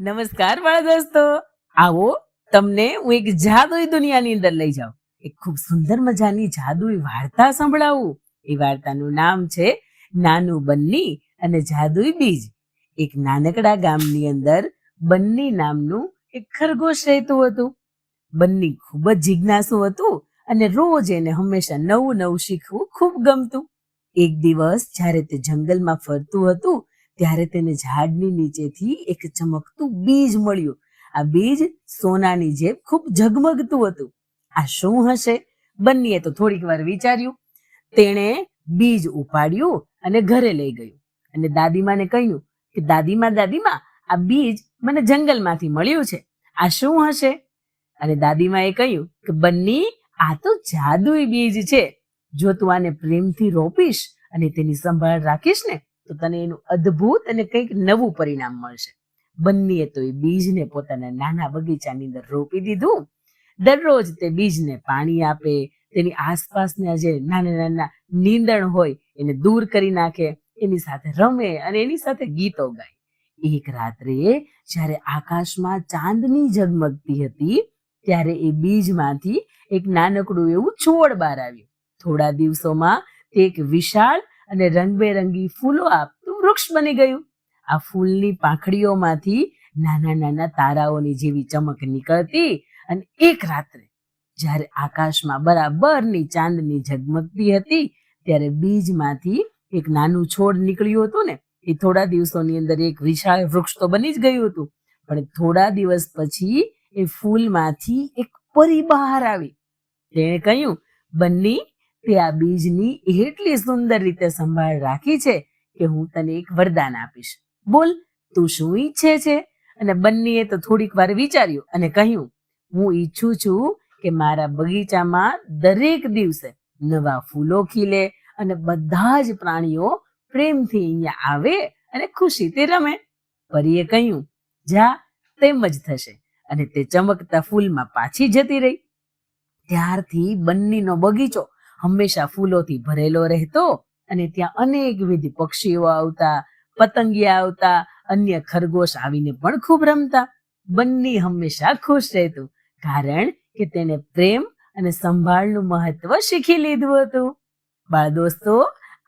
નમસ્કાર બાળ દોસ્તો આવો, તમને હું એક જાદુઈ દુનિયાની અંદર લઈ જાઉં. એક ખૂબ સુંદર મજાની જાદુઈ વાર્તા સંભળાવું. એ વાર્તાનું નામ છે નાનું બન્ની અને જાદુઈ બીજ. એક નાનકડા ગામની અંદર બન્ની નામનું એક ખરગોશ રહેતું હતું. બન્ની ખૂબ જ જિજ્ઞાસુ હતું અને રોજ એને હંમેશા નવું નવું શીખવું ખૂબ ગમતું. એક દિવસ જ્યારે તે જંગલમાં ફરતું હતું ત્યારે તેને ઝાડની નીચેથી એક ચમકતું બીજ મળ્યું. આ બીજ સોનાની જેમ ખૂબ ઝગમગતું હતું. આ શું હશે? બંનીએ તો થોડીક વાર વિચાર્યું. તેણે બીજ ઉપાડ્યું અને ઘરે લઈ ગયું. અને દાદીમાને કહ્યું કે, દાદીમા દાદીમા, આ બીજ મને જંગલમાંથી મળ્યું છે. આ શું હશે? અને દાદીમાએ કહ્યું કે, બન્ની, આ તો જાદુઈ બીજ છે. જો તું આને પ્રેમથી રોપીશ અને તેની સંભાળ રાખીશ ને તો તને એનું અદ્ભુત અને કંઈક નવું પરિણામ મળશે. બંનીએ તો એ બીજને પોતાના નાના બગીચાની અંદર રોપી દીધું. દરરોજ તે બીજને પાણી આપે, તેની આસપાસના જે નાના નાના નીંદણ હોય એને દૂર કરી નાખે, એની સાથે રમે અને એની સાથે ગીતો ગાય. એક રાત્રે જ્યારે આકાશમાં ચાંદની ઝગમગતી હતી, ત્યારે એ બીજમાંથી એક નાનકડું એવું છોડ બહાર આવ્યું. થોડા દિવસોમાં તે એક વિશાળ અને રંગબેરંગી ફૂલો આપતું વૃક્ષ બની ગયું. આ ફૂલની પાંખડીઓમાંથી નાના નાના તારાઓની જેવી ચમક નીકળતી અને એક રાત્રે જ્યારે આકાશમાં બરાબરની ચાંદની ઝગમગતી હતી, ત્યારે બીજમાંથી એક નાનું છોડ નીકળ્યું હતું ને, એ થોડા દિવસોની અંદર એક વિશાળ વૃક્ષ તો બની જ ગયું હતું. પણ થોડા દિવસ પછી એ ફૂલમાંથી એક પરી બહાર આવી. તેણે કહ્યું, બન્ની તે આ બીજની એટલી સુંદર રીતે સંભાળ રાખી છે કે હું તને એક વરદાન આપીશ. બોલ, તું શું ઈચ્છે છે? અને બંનીએ તો થોડીક વાર વિચાર્યું અને કહ્યું, હું ઈચ્છું છું કે મારા બગીચામાં દરેક દિવસે નવા ફૂલો ખીલે અને બધા જ પ્રાણીઓ પ્રેમથી અહીંયા આવે અને ખુશીથી રમે. પરીએ કહ્યું, જા, તેમ જ થશે. અને તે ચમકતા ફૂલમાં પાછી જતી રહી. ત્યારથી બંનીનો બગીચો હંમેશા ફૂલોથી ભરેલો રહેતો અને ત્યાં અનેકવિધ પક્ષીઓ આવતા, પતંગિયા આવતા, અન્ય ખરગોશ આવીને પણ ખૂબ રમતા. બંને હંમેશા ખુશ રહેતું, કારણ કે તેને પ્રેમ અને સંભાળનું મહત્વ શીખી લીધું હતું. બાળ દોસ્તો,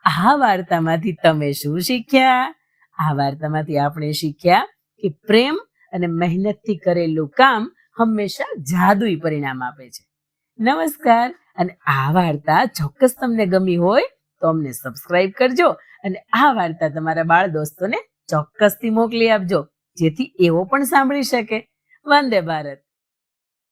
આ વાર્તામાંથી તમે શું શીખ્યા? આ વાર્તામાંથી આપણે શીખ્યા કે પ્રેમ અને મહેનતથી કરેલું કામ હંમેશા જાદુઈ પરિણામ આપે છે. નમસ્કાર. અને આ વાર્તા ચોક્કસ તમને ગમી હોય તો અમને સબસ્ક્રાઇબ કરજો અને આ વાર્તા તમારા બાળ દોસ્તોને ચોક્કસથી મોકલી આપજો, જેથી એવો પણ સાંભળી શકે. વંદે ભારત.